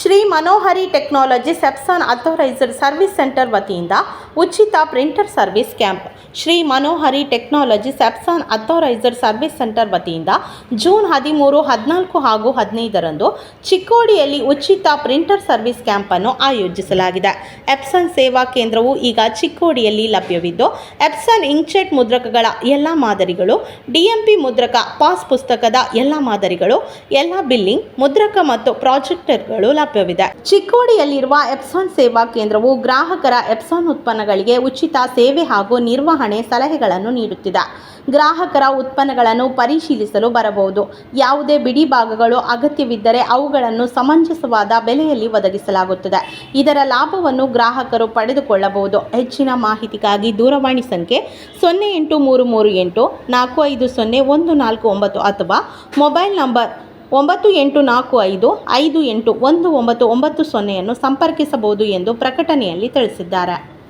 Shri Manohari technology Epson authorised service centre ವತಿಯಿಂದ ಉಚಿತ printer service camp. Shri Manohari technology Epson authorised service centre ವತಿಯಿಂದ June ಹದಿಮೂರು, ಹದಿನಾಲ್ಕು ಹಾಗೂ ಹದಿನೈದರಂದು ಚಿಕ್ಕೋಡಿಯಲ್ಲಿ ಉಚಿತ ಪ್ರಿಂಟರ್ ಸರ್ವಿಸ್ ಕ್ಯಾಂಪನ್ನು ಆಯೋಜಿಸಲಾಗಿದೆ. ಎಪ್ಸನ್ ಸೇವಾ ಕೇಂದ್ರವು ಈಗ ಚಿಕ್ಕೋಡಿಯಲ್ಲಿ ಲಭ್ಯವಿದ್ದು ಎಪ್ಸನ್ ಇಂಕ್ಜೆಟ್ ಮುದ್ರಕಗಳ ಎಲ್ಲ ಮಾದರಿಗಳು ಡಿಎಂಪಿ ಮುದ್ರಕ ಪಾಸ್ ಪುಸ್ತಕದ ಎಲ್ಲ ಮಾದರಿಗಳು, ಎಲ್ಲ ಬಿಲ್ಲಿಂಗ್, ಮುದ್ರಕ ಮತ್ತು ಪ್ರಾಜೆಕ್ಟರ್ಗಳು ಲಭ್ಯವಿದೆ. ಚಿಕ್ಕೋಡಿಯಲ್ಲಿರುವ ಎಪ್ಸಾನ್ ಸೇವಾ ಕೇಂದ್ರವು ಗ್ರಾಹಕರ ಎಪ್ಸಾನ್ ಉತ್ಪನ್ನಗಳಿಗೆ ಉಚಿತ ಸೇವೆ ಹಾಗೂ ನಿರ್ವಹಣೆ ಸಲಹೆಗಳನ್ನು ನೀಡುತ್ತಿದೆ ಗ್ರಾಹಕರ ಉತ್ಪನ್ನಗಳನ್ನು ಪರಿಶೀಲಿಸಲು ಬರಬಹುದು. ಯಾವುದೇ ಬಿಡಿ ಭಾಗಗಳು ಅಗತ್ಯವಿದ್ದರೆ ಅವುಗಳನ್ನು ಸಮಂಜಸವಾದ ಬೆಲೆಯಲ್ಲಿ ಒದಗಿಸಲಾಗುತ್ತದೆ. ಇದರ ಲಾಭವನ್ನು ಗ್ರಾಹಕರು ಪಡೆದುಕೊಳ್ಳಬಹುದು. ಹೆಚ್ಚಿನ ಮಾಹಿತಿಗಾಗಿ ದೂರವಾಣಿ ಸಂಖ್ಯೆ ಸೊನ್ನೆ ಎಂಟು ಮೂರು ಮೂರು ಎಂಟು ನಾಲ್ಕು ಐದು ಸೊನ್ನೆ ಒಂದು ನಾಲ್ಕು ಒಂಬತ್ತು ಅಥವಾ ಮೊಬೈಲ್ ನಂಬರ್ ಒಂಬತ್ತು ಎಂಟು ನಾಲ್ಕು ಐದು ಐದು ಎಂಟು ಒಂದು ಒಂಬತ್ತು ಒಂಬತ್ತು ಸೊನ್ನೆಯನ್ನು ಸಂಪರ್ಕಿಸಬಹುದು ಎಂದು ಪ್ರಕಟಣೆಯಲ್ಲಿ ತಿಳಿಸಿದ್ದಾರೆ.